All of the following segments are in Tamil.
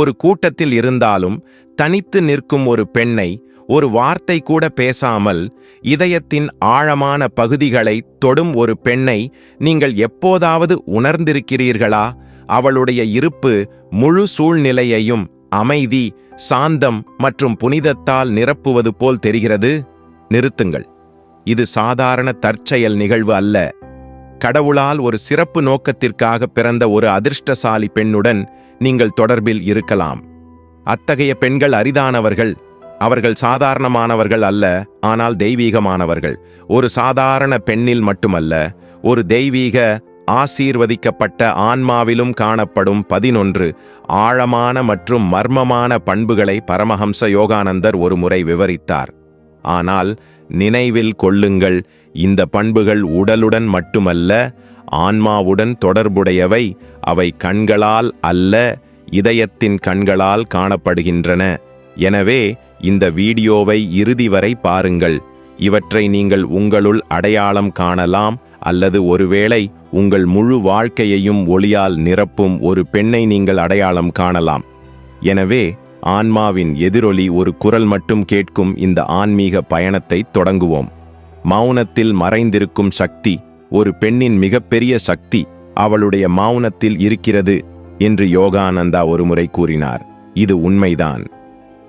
ஒரு கூட்டத்தில் இருந்தாலும் தனித்து நிற்கும் ஒரு பெண்ணை ஒரு வார்த்தை கூட பேசாமல் இதயத்தின் ஆழமான பகுதிகளை தொடும் ஒரு பெண்ணை நீங்கள் எப்போதாவது உணர்ந்திருக்கிறீர்களா? அவளுடைய இருப்பு முழு சூழ்நிலையையும் அமைதி சாந்தம் மற்றும் புனிதத்தால் நிரப்புவது போல் தெரிகிறது. நிறுத்துங்கள். இது சாதாரண தற்செயல் நிகழ்வு அல்ல. கடவுளால் ஒரு சிறப்பு நோக்கத்திற்காக பிறந்த ஒரு அதிர்ஷ்டசாலி பெண்ணுடன் நீங்கள் தொடர்பில் இருக்கலாம். அத்தகைய பெண்கள் அரிதானவர்கள். அவர்கள் சாதாரணமானவர்கள் அல்ல ஆனால் தெய்வீகமானவர்கள். ஒரு சாதாரண பெண்ணில் மட்டுமல்ல ஒரு தெய்வீக ஆசீர்வதிக்கப்பட்ட ஆன்மாவிலும் காணப்படும் பதினொன்று ஆழமான மற்றும் மர்மமான பண்புகளை பரமஹம்ச யோகானந்தர் ஒரு முறை விவரித்தார். ஆனால் நினைவில் கொள்ளுங்கள் இந்த பண்புகள் உடலுடன் மட்டுமல்ல ஆன்மாவுடன் தொடர்புடையவை அவை கண்களால் அல்ல இதயத்தின் கண்களால் காணப்படுகின்றன. எனவே இந்த வீடியோவை இறுதி வரை பாருங்கள். இவற்றை நீங்கள் உங்களுள் அடையாளம் காணலாம் அல்லது ஒருவேளை உங்கள் முழு வாழ்க்கையையும் ஒளியால் நிரப்பும் ஒரு பெண்ணை நீங்கள் அடையாளம் காணலாம். எனவே ஆன்மாவின் எதிரொலி ஒரு குரல் மட்டும் கேட்கும் இந்த ஆன்மீக பயணத்தை தொடங்குவோம். மௌனத்தில் மறைந்திருக்கும் சக்தி ஒரு பெண்ணின் மிகப்பெரிய சக்தி அவளுடைய மௌனத்தில் இருக்கிறது என்று யோகானந்தா ஒருமுறை கூறினார். இது உண்மைதான்.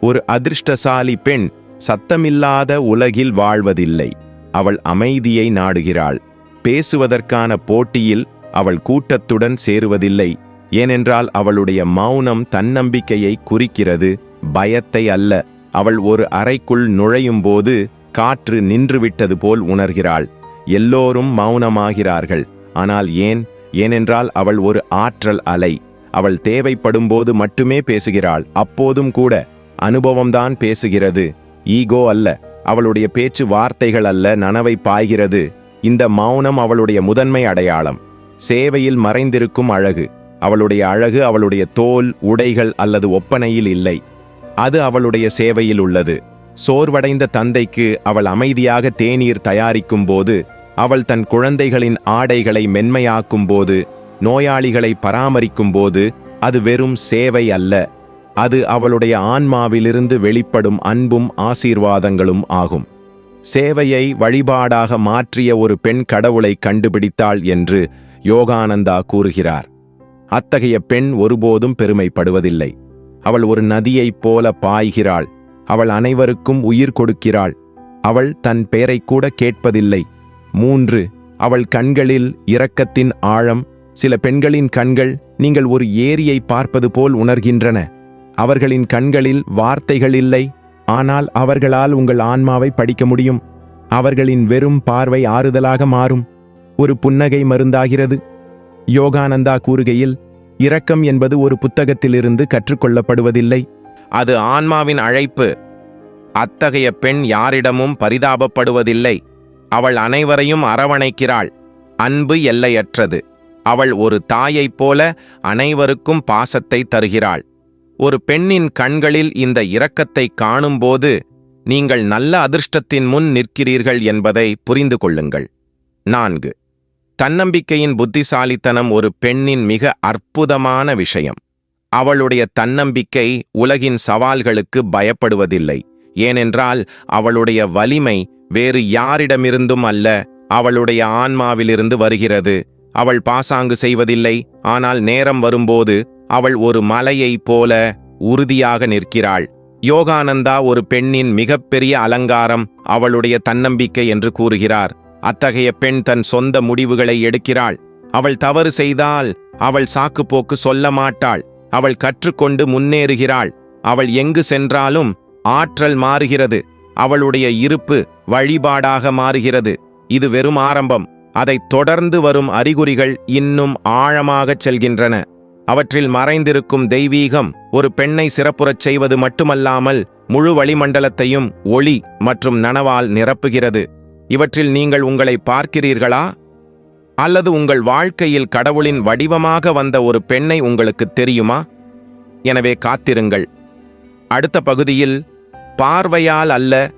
ஒரு அதிர்ஷ்டசாலி பெண் சத்தமில்லாத உலகில் வாழ்வதில்லை. அவள் அமைதியை நாடுகிறாள். பேசுவதற்கான போட்டியில் அவள் கூட்டத்துடன் சேருவதில்லை. ஏனென்றால் அவளுடைய மௌனம் தன்னம்பிக்கையை குறிக்கிறது. பயத்தை அல்ல. அவள் ஒரு அறைக்குள் நுழையும்போது காற்று நின்றுவிட்டது போல் உணர்கிறாள். எல்லோரும் மௌனமாகிறார்கள். ஆனால் ஏன்? ஏனென்றால் அவள் ஒரு ஆற்றல் அலை. அவள் தேவைப்படும்போது மட்டுமே பேசுகிறாள். அப்போதும் கூட அனுபவம்தான் பேசுகிறது. ஈகோ அல்ல. அவளுடைய பேச்சு வார்த்தைகள் அல்ல நனவை பாய்கிறது. இந்த மௌனம் அவளுடைய முதன்மை அடையாளம். சேவையில் மறைந்திருக்கும் அழகு. அவளுடைய அழகு அவளுடைய தோல் உடைகள் அல்லது ஒப்பனையில் இல்லை. அது அவளுடைய சேவையில் உள்ளது. சோர்வடைந்த தந்தைக்கு அவள் அமைதியாக தேநீர் தயாரிக்கும் போது அவள் தன் குழந்தைகளின் ஆடைகளை மென்மையாக்கும் போது நோயாளிகளை பராமரிக்கும் போது அது வெறும் சேவை அல்ல. அது அவளுடைய ஆன்மாவிலிருந்து வெளிப்படும் அன்பும் ஆசீர்வாதங்களும் ஆகும். சேவையை வழிபாடாக மாற்றிய ஒரு பெண் கடவுளை கண்டுபிடித்தாள் என்று யோகானந்தா கூறுகிறார். அத்தகைய பெண் ஒருபோதும் பெருமைப்படுவதில்லை. அவள் ஒரு நதியைப் போல பாய்கிறாள். அவள் அனைவருக்கும் உயிர் கொடுக்கிறாள். அவள் தன் பெயரை கூட கேட்பதில்லை. மூன்று அவள் கண்களில் இரக்கத்தின் ஆழம். சில பெண்களின் கண்கள் நீங்கள் ஒரு ஏரியை பார்ப்பது போல் உணர்கின்றன. அவர்களின் கண்களில் வார்த்தைகள் இல்லை. ஆனால் அவர்களால் உங்கள் ஆன்மாவை படிக்க முடியும். அவர்களின் வெறும் பார்வை ஆறுதலாக மாறும். ஒரு புன்னகை மருந்தாகிறது. யோகானந்தா கூறுகையில் இரக்கம் என்பது ஒரு புத்தகத்திலிருந்து கற்றுக்கொள்ளப்படுவதில்லை. அது ஆன்மாவின் அழைப்பு. அத்தகைய பெண் யாரிடமும் பரிதாபப்படுவதில்லை. அவள் அனைவரையும் அரவணைக்கிறாள். அன்பு எல்லையற்றது. அவள் ஒரு தாயைப் போல அனைவருக்கும் பாசத்தை தருகிறாள். ஒரு பெண்ணின் கண்களில் இந்த இரக்கத்தை காணும்போது நீங்கள் நல்ல அதிர்ஷ்டத்தின் முன் நிற்கிறீர்கள் என்பதை புரிந்து கொள்ளுங்கள். நான்கு. தன்னம்பிக்கையின் புத்திசாலித்தனம் ஒரு பெண்ணின் மிக அற்புதமான விஷயம். அவளுடைய தன்னம்பிக்கை உலகின் சவால்களுக்கு பயப்படுவதில்லை. ஏனென்றால் அவளுடைய வலிமை வேறு யாரிடமிருந்தும் அல்ல அவளுடைய ஆன்மாவிலிருந்து வருகிறது. அவள் பாசாங்கு செய்வதில்லை ஆனால் நேரம் வரும்போது அவள் ஒரு மலையைப் போல உறுதியாக நிற்கிறாள். யோகானந்தா ஒரு பெண்ணின் மிகப்பெரிய அலங்காரம் அவளுடைய தன்னம்பிக்கை என்று கூறுகிறார். அத்தகைய பெண் தன் சொந்த முடிவுகளை எடுக்கிறாள். அவள் தவறு செய்தால் அவள் சாக்குப்போக்கு சொல்ல மாட்டாள். அவள் கற்றுக்கொண்டு முன்னேறுகிறாள். அவள் எங்கு சென்றாலும் ஆற்றல் மாறுகிறது. அவளுடைய இருப்பு வழிபாடாக மாறுகிறது. இது வெறும் ஆரம்பம். அதைத் தொடர்ந்து வரும் அறிகுறிகள் இன்னும் ஆழமாகச் செல்கின்றன. அவற்றில் மறைந்திருக்கும் தெய்வீகம் ஒரு பெண்ணை சிறப்புறச் செய்வது மட்டுமல்லாமல் முழு வளிமண்டலத்தையும் ஒளி மற்றும் நனவால் நிரப்புகிறது. இவற்றில் நீங்கள் உங்களை பார்க்கிறீர்களா? அல்லது உங்கள் வாழ்க்கையில் கடவுளின் வடிவமாக வந்த ஒரு பெண்ணை உங்களுக்கு தெரியுமா? எனவே காத்திருங்கள். அடுத்த பகுதியில் பார்வையால் அல்ல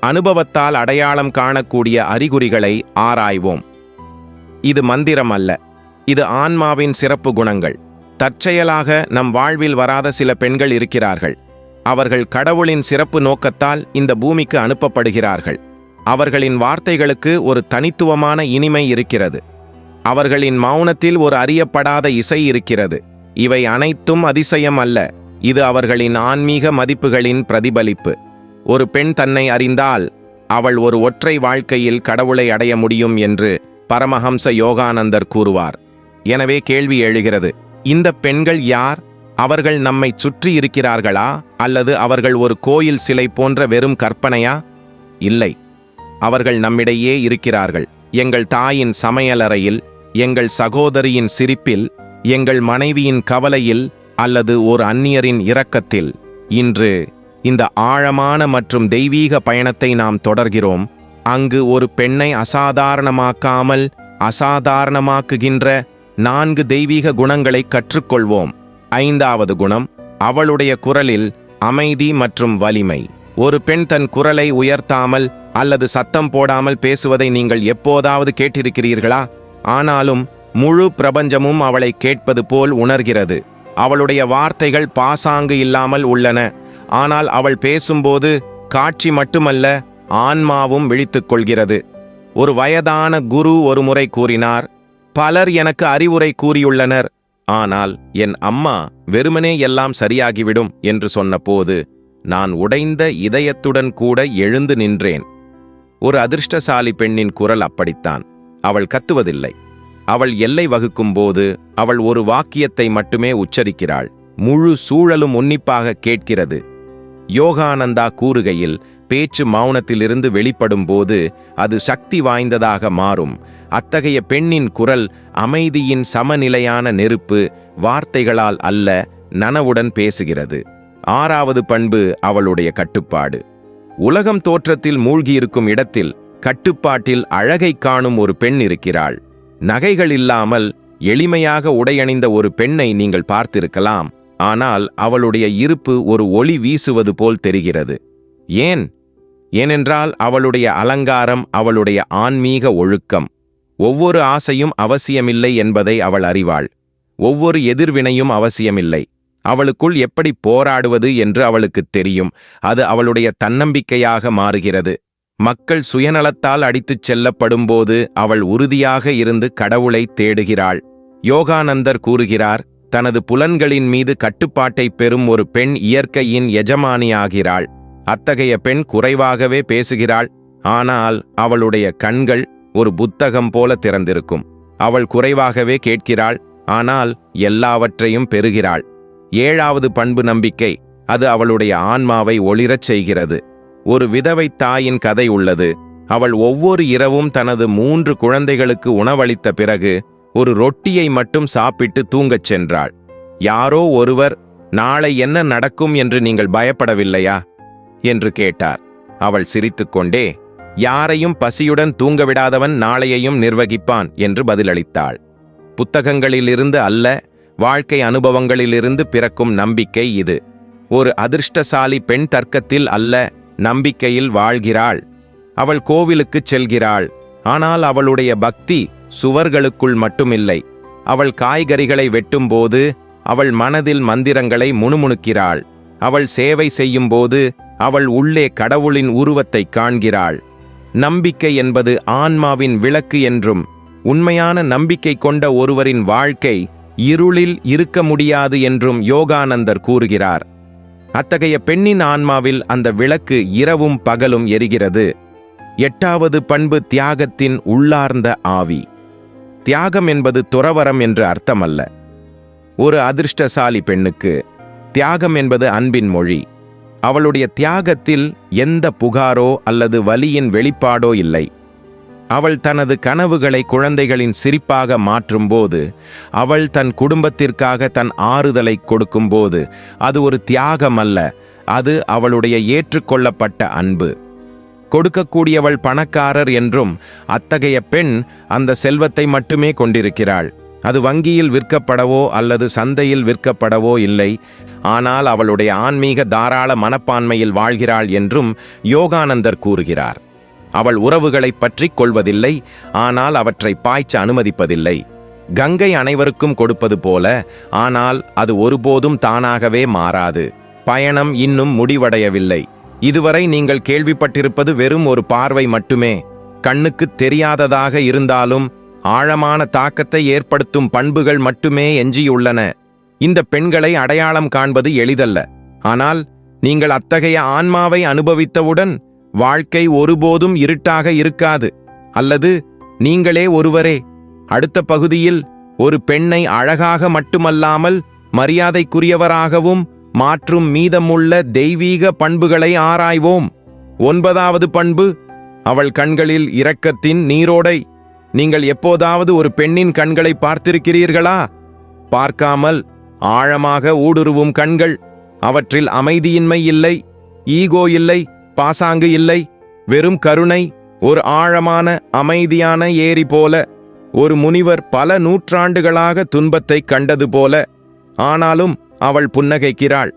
அனுபவத்தால் அடையாளம் காணக்கூடிய அறிகுறிகளை ஆராய்வோம். இது மந்திரம் அல்ல இது ஆன்மாவின் சிறப்பு குணங்கள். தற்செயலாக நம் வாழ்வில் வராத சில பெண்கள் இருக்கிறார்கள். அவர்கள் கடவுளின் சிறப்பு நோக்கத்தால் இந்த பூமிக்கு அனுப்பப்படுகிறார்கள். அவர்களின் வார்த்தைகளுக்கு ஒரு தனித்துவமான இனிமை இருக்கிறது. அவர்களின் மௌனத்தில் ஒரு அறியப்படாத இசை இருக்கிறது. இவை அனைத்தும் அதிசயம் அல்ல. இது அவர்களின் ஆன்மீக மதிப்புகளின் பிரதிபலிப்பு. ஒரு பெண் தன்னை அறிந்தால் அவள் ஒரு ஒற்றை வாழ்க்கையில் கடவுளை அடைய முடியும் என்று பரமஹம்ச யோகானந்தர் கூறுவார். எனவே கேள்வி எழுகிறது இந்த பெண்கள் யார்? அவர்கள் நம்மை சுற்றி இருக்கிறார்களா? அல்லது அவர்கள் ஒரு கோயில் சிலை போன்ற வெறும் கற்பனையா? இல்லை. அவர்கள் நம்மிடையே இருக்கிறார்கள். எங்கள் தாயின் சமையலறையில் எங்கள் சகோதரியின் சிரிப்பில் எங்கள் மனைவியின் கவலையில் அல்லது ஒரு அந்நியரின் இரக்கத்தில் இன்று இந்த ஆழமான மற்றும் தெய்வீக பயணத்தை நாம் தொடர்கிறோம். அங்கு ஒரு பெண்ணை அசாதாரணமாக்காமல் அசாதாரணமாக்குகின்ற நான்கு தெய்வீக குணங்களை கற்றுக்கொள்வோம். ஐந்தாவது குணம் அவளுடைய குரலில் அமைதி மற்றும் வலிமை. ஒரு பெண் தன் குரலை உயர்த்தாமல் அல்லது சத்தம் போடாமல் பேசுவதை நீங்கள் எப்போதாவது கேட்டிருக்கிறீர்களா? ஆனாலும் முழு பிரபஞ்சமும் அவளை கேட்பது போல் உணர்கிறது. அவளுடைய வார்த்தைகள் பாசாங்கு இல்லாமல் உள்ளன. ஆனால் அவள் பேசும்போது காட்சி மட்டுமல்ல ஆன்மாவும் விழித்துக் கொள்கிறது ஒரு வயதான குரு ஒருமுறை கூறினார் பலர் எனக்கு அறிவுரை கூறியுள்ளனர். ஆனால் என் அம்மா வெறுமனே எல்லாம் சரியாகிவிடும் என்று சொன்னபோது நான் உடைந்த இதயத்துடன் கூட எழுந்து நின்றேன். ஒரு அதிர்ஷ்டசாலி பெண்ணின் குரல் அப்படித்தான். அவள் கத்துவதில்லை. அவள் எல்லை வகுக்கும்போது அவள் ஒரு வாக்கியத்தை மட்டுமே உச்சரிக்கிறாள். முழு சூழலும் உன்னிப்பாக கேட்கிறது. யோகானந்தா கூறுகையில் பேச்சு மௌனத்திலிருந்து வெளிப்படும் போது அது சக்தி வாய்ந்ததாக மாறும். அத்தகைய பெண்ணின் குரல் அமைதியின் சமநிலையான நெருப்பு வார்த்தைகளால் அல்ல நனவுடன் பேசுகிறது. ஆறாவது பண்பு அவளுடைய கட்டுப்பாடு. உலகம் தோற்றத்தில் மூழ்கியிருக்கும் இடத்தில் கட்டுப்பாட்டில் அழகை காணும் ஒரு பெண் இருக்கிறாள். நகைகள் இல்லாமல் எளிமையாக உடையணிந்த ஒரு பெண்ணை நீங்கள் பார்த்திருக்கலாம். ஆனால் அவளுடைய இருப்பு ஒரு ஒளி வீசுவது போல் தெரிகிறது. ஏன்? ஏனென்றால் அவளுடைய அலங்காரம் அவளுடைய ஆன்மீக ஒழுக்கம். ஒவ்வொரு ஆசையும் அவசியமில்லை என்பதை அவள் அறிவாள். ஒவ்வொரு எதிர்வினையும் அவசியமில்லை. அவளுக்குள் எப்படி போராடுவது என்று அவளுக்குத் தெரியும். அது அவளுடைய தன்னம்பிக்கையாக மாறுகிறது. மக்கள் சுயநலத்தால் அடித்துச் செல்லப்படும்போது அவள் உறுதியாக இருந்து கடவுளை தேடுகிறாள். யோகானந்தர் கூறுகிறார் தனது புலன்களின் மீது கட்டுப்பாட்டை பெறும் ஒரு பெண் இயற்கையின் எஜமானியாகிறாள். அத்தகைய பெண் குறைவாகவே பேசுகிறாள் ஆனால் அவளுடைய கண்கள் ஒரு புத்தகம் போல திறந்திருக்கும். அவள் குறைவாகவே கேட்கிறாள் ஆனால் எல்லாவற்றையும் பெறுகிறாள். ஏழாவது பண்பு நம்பிக்கை அது அவளுடைய ஆன்மாவை ஒளிரச் செய்கிறது. ஒரு விதவை தாயின் கதை உள்ளது. அவள் ஒவ்வொரு இரவும் தனது மூன்று குழந்தைகளுக்கு உணவளித்த பிறகு ஒரு ரொட்டியை மட்டும் சாப்பிட்டு தூங்கச் சென்றாள். யாரோ ஒருவர் நாளை என்ன நடக்கும் என்று நீங்கள் பயப்படவில்லையா? என்று கேட்டார். அவள் சிரித்துக்கொண்டே யாரையும் பசியுடன் தூங்கவிடாதவன் நாளையையும் நிர்வகிப்பான் என்று பதிலளித்தாள். புத்தகங்களிலிருந்து அல்ல வாழ்க்கை அனுபவங்களிலிருந்து பிறக்கும் நம்பிக்கை இது. ஒரு அதிர்ஷ்டசாலி பெண் தர்க்கத்தில் அல்ல நம்பிக்கையில் வாழ்கிறாள். அவள் கோவிலுக்குச் செல்கிறாள். ஆனால் அவளுடைய பக்தி சுவர்களுக்குள் மட்டுமில்லை. அவள் காய்கறிகளை வெட்டும்போது அவள் மனதில் மந்திரங்களை முணுமுணுக்கிறாள். அவள் சேவை செய்யும்போது அவள் உள்ளே கடவுளின் உருவத்தை காண்கிறாள். நம்பிக்கை என்பது ஆன்மாவின் விளக்கு என்றும் உண்மையான நம்பிக்கை கொண்ட ஒருவரின் வாழ்க்கை இருளில் இருக்க முடியாது என்றும் யோகானந்தர் கூறுகிறார். அத்தகைய பெண்ணின் ஆன்மாவில் அந்த விளக்கு இரவும் பகலும் எரிகிறது. எட்டாவது பண்பு தியாகத்தின் உள்ளார்ந்த ஆவி. தியாகம் என்பது துறவரம் என்று அர்த்தமல்ல. ஒரு அதிர்ஷ்டசாலி பெண்ணுக்கு தியாகம் என்பது அன்பின் மொழி. அவளுடைய தியாகத்தில் எந்த புகாரோ அல்லது வலியின் வெளிப்பாடோ இல்லை. அவள் தனது கனவுகளை குழந்தைகளின் சிரிப்பாக மாற்றும்போது அவள் தன் குடும்பத்திற்காக தன் ஆறுதலை கொடுக்கும்போது அது ஒரு தியாகம் அல்ல அது அவளுடைய ஏற்றுக்கொள்ளப்பட்ட அன்பு. கொடுக்கக்கூடியவள் பணக்காரர் என்றும் அத்தகைய பெண் அந்த செல்வத்தை மட்டுமே கொண்டிருக்கிறாள். அது வங்கியில் விற்கப்படவோ அல்லது சந்தையில் விற்கப்படவோ இல்லை ஆனால் அவளுடைய ஆன்மீக தாராள மனப்பான்மையில் வாழ்கிறாள் என்றும் யோகானந்தர் கூறுகிறார். அவள் உறவுகளைப் பற்றிக் கொள்வதில்லை ஆனால் அவற்றை பாய்ச்ச அனுமதிப்பதில்லை. கங்கை அனைவருக்கும் கொடுப்பது போல ஆனால் அது ஒருபோதும் தானாகவே மாறாது. பயணம் இன்னும் முடிவடையவில்லை. இதுவரை நீங்கள் கேள்விப்பட்டிருப்பது வெறும் ஒரு பார்வை மட்டுமே. கண்ணுக்கு தெரியாததாக இருந்தாலும் ஆழமான தாக்கத்தை ஏற்படுத்தும் பண்புகள் மட்டுமே எஞ்சியுள்ளன. இந்த பெண்களை அடையாளம் காண்பது எளிதல்ல. ஆனால் நீங்கள் அத்தகைய ஆன்மாவை அனுபவித்தவுடன் வாழ்க்கை ஒருபோதும் இருட்டாக இருக்காது. அல்லது நீங்களே ஒருவரே. அடுத்த பகுதியில் ஒரு பெண்ணை அழகாக மட்டுமல்லாமல் மரியாதைக்குரியவராகவும் மாற்றும் மீதமுள்ள தெய்வீக பண்புகளை ஆராய்வோம். ஒன்பதாவது பண்பு அவள் கண்களில் இரக்கத்தின் நீரோடை. நீங்கள் எப்போதாவது ஒரு பெண்ணின் கண்களை பார்த்திருக்கிறீர்களா? பார்க்காமல் ஆழமாக ஊடுருவும் கண்கள். அவற்றில் அமைதியின்மை இல்லை ஈகோ இல்லை பாசாங்கு இல்லை வெறும் கருணை ஒரு ஆழமான அமைதியான ஏரி போல ஒரு முனிவர் பல நூற்றாண்டுகளாக துன்பத்தைக் கண்டது போல ஆனாலும் அவள் புன்னகைக்கிறாள்.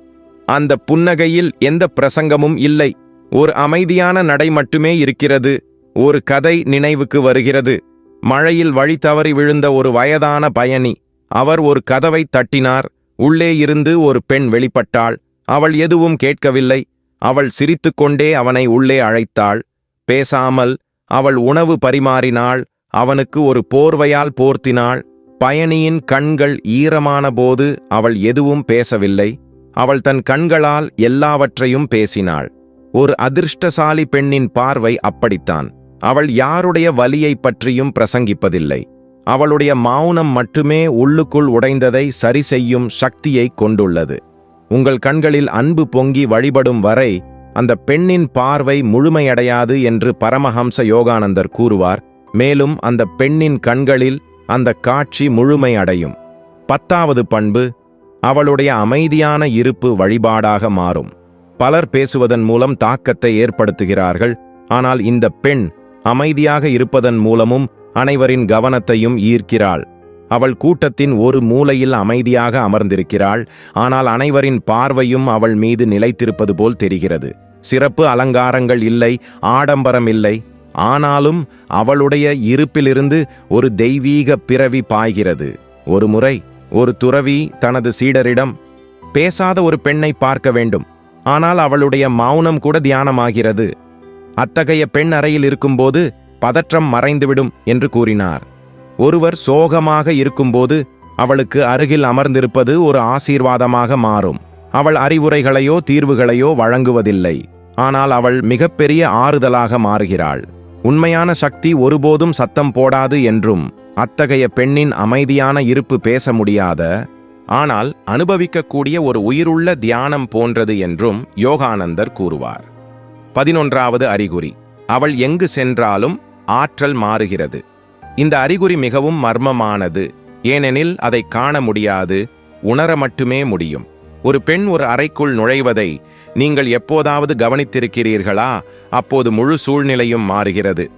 அந்த புன்னகையில் எந்த பிரசங்கமும் இல்லை ஒரு அமைதியான நடை மட்டுமே இருக்கிறது ஒரு கதை நினைவுக்கு வருகிறது. மழையில் வழி தவறி விழுந்த ஒரு வயதான பயணி அவர் ஒரு கதவை தட்டினார் உள்ளே இருந்து ஒரு பெண் வெளிப்பட்டாள் அவள் எதுவும் கேட்கவில்லை அவள் சிரித்துக்கொண்டே அவனை உள்ளே அழைத்தாள். பேசாமல் அவள் உணவு பரிமாறினாள். அவனுக்கு ஒரு போர்வையால் போர்த்தினாள். பயணியின் கண்கள் ஈரமான போது அவள் எதுவும் பேசவில்லை. அவள் தன் கண்களால் எல்லாவற்றையும் பேசினாள். ஒரு அதிர்ஷ்டசாலி பெண்ணின் பார்வை அப்படித்தான். அவள் யாருடைய வலியைப் பற்றியும் பிரசங்கிப்பதில்லை. அவளுடைய மௌனம் மட்டுமே உள்ளுக்குள் உடைந்ததை சரி செய்யும் சக்தியை கொண்டுள்ளது. உங்கள் கண்களில் அன்பு பொங்கி வழிபடும் வரை அந்த பெண்ணின் பார்வை முழுமையடையாது என்று பரமஹம்ச யோகானந்தர் கூறுவார். மேலும் அந்த பெண்ணின் கண்களில் அந்த காட்சி முழுமையடையும். பத்தாவது பண்பு அவளுடைய அமைதியான இருப்பு வழிபாடாக மாறும். பலர் பேசுவதன் மூலம் தாக்கத்தை ஏற்படுத்துகிறார்கள். ஆனால் இந்த பெண் அமைதியாக இருப்பதன் மூலமும் அனைவரின் கவனத்தையும் ஈர்க்கிறாள். அவள் கூட்டத்தின் ஒரு மூலையில் அமைதியாக அமர்ந்திருக்கிறாள். ஆனால் அனைவரின் பார்வையும் அவள் மீது நிலைத்திருப்பது போல் தெரிகிறது. சிறப்பு அலங்காரங்கள் இல்லை ஆடம்பரம் இல்லை. ஆனாலும் அவளுடைய இருப்பிலிருந்து ஒரு தெய்வீக பிறவி பாய்கிறது. ஒரு முறை ஒரு துறவி தனது சீடரிடம் பேசாத ஒரு பெண்ணை பார்க்க வேண்டும். ஆனால் அவளுடைய மௌனம் கூட தியானமாகிறது. அத்தகைய பெண் அறையில் இருக்கும்போது பதற்றம் மறைந்துவிடும் என்று கூறினார். ஒருவர் சோகமாக இருக்கும்போது அவளுக்கு அருகில் அமர்ந்திருப்பது ஒரு ஆசீர்வாதமாக மாறும். அவள் அறிவுரைகளையோ தீர்வுகளையோ வழங்குவதில்லை. ஆனால் அவள் மிகப்பெரிய ஆறுதலாக மாறுகிறாள். உண்மையான சக்தி ஒருபோதும் சத்தம் போடாது என்றும் அத்தகைய பெண்ணின் அமைதியான இருப்பு பேச முடியாத ஆனால் அனுபவிக்கக்கூடிய ஒரு உயிருள்ள தியானம் போன்றது என்றும் யோகானந்தர் கூறுவார். பதினொன்றாவது அறிகுறி. அவள் எங்கு சென்றாலும் ஆற்றல் மாறுகிறது. இந்த அறிகுறி மிகவும் மர்மமானது. ஏனெனில் அதை காண முடியாது உணர மட்டுமே முடியும். ஒரு பெண் ஒரு அறைக்குள் நுழைவதை நீங்கள் எப்போதாவது கவனித்திருக்கிறீர்களா? அப்போது முழு சூழ்நிலையும் மாறுகிறது.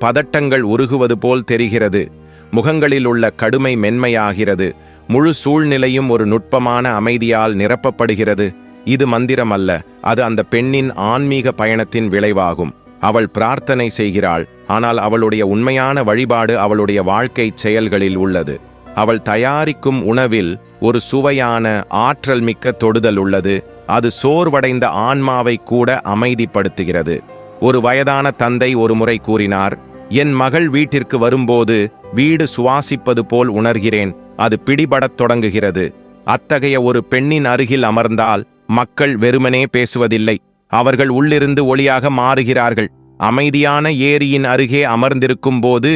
பதட்டங்கள் உருகுவது போல் தெரிகிறது. முகங்களில் உள்ள கடுமை மென்மையாகிறது. முழு சூழ்நிலையும் ஒரு நுட்பமான அமைதியால் நிரப்பப்படுகிறது. இது மந்திரம் அல்ல அது அந்த பெண்ணின் ஆன்மீக பயணத்தின் விளைவாகும். அவள் பிரார்த்தனை செய்கிறாள். ஆனால் அவளுடைய உண்மையான வழிபாடு அவளுடைய வாழ்க்கை செயல்களில் உள்ளது. அவள் தயாரிக்கும் உணவில் ஒரு சுவையான ஆற்றல் மிக்க தொடுதல் உள்ளது. அது சோர்வடைந்த ஆன்மாவை கூட அமைதிப்படுத்துகிறது. ஒரு வயதான தந்தை ஒரு முறை கூறினார் என் மகள் வீட்டிற்கு வரும்போது வீடு சுவாசிப்பது போல் உணர்கிறேன். அது பிடிபடத் தொடங்குகிறது. அத்தகைய ஒரு பெண்ணின் அருகில் அமர்ந்தால் மக்கள் வெறுமனே பேசுவதில்லை. அவர்கள் உள்ளிருந்து ஒளியாக மாறுகிறார்கள். அமைதியான ஏரியின் அருகே அமர்ந்திருக்கும் போது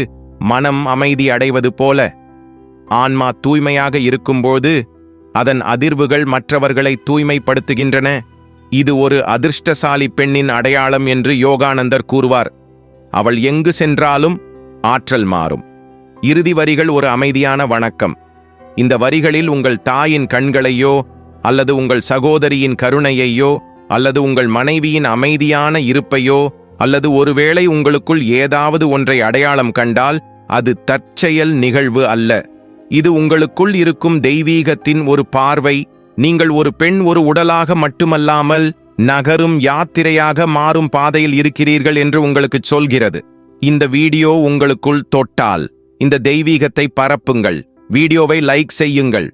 மனம் அமைதி அடைவது போல. ஆன்மா தூய்மையாக இருக்கும்போது அதன் அதிர்வுகள் மற்றவர்களை தூய்மைப்படுத்துகின்றன. இது ஒரு அதிர்ஷ்டசாலி பெண்ணின் அடையாளம் என்று யோகானந்தர் கூறுவார். அவள் எங்கு சென்றாலும் ஆற்றல் மாறும். இறுதி வரிகள் ஒரு அமைதியான வணக்கம். இந்த வரிகளில் உங்கள் தாயின் கண்களையோ அல்லது உங்கள் சகோதரியின் கருணையையோ அல்லது உங்கள் மனைவியின் அமைதியான இருப்பையோ அல்லது ஒருவேளை உங்களுக்குள் ஏதாவது ஒன்றை அடையாளம் கண்டால் அது தற்செயல் நிகழ்வு அல்ல. இது உங்களுக்குள் இருக்கும் தெய்வீகத்தின் ஒரு பார்வை. நீங்கள் ஒரு பெண் ஒரு உடலாக மட்டுமல்லாமல் நகரும் யாத்திரையாக மாறும் பாதையில் இருக்கிறீர்கள் என்று உங்களுக்கு சொல்கிறது. இந்த வீடியோ உங்களுக்குள் தொட்டால் இந்த தெய்வீகத்தை பரப்புங்கள். வீடியோவை லைக் செய்யுங்கள்.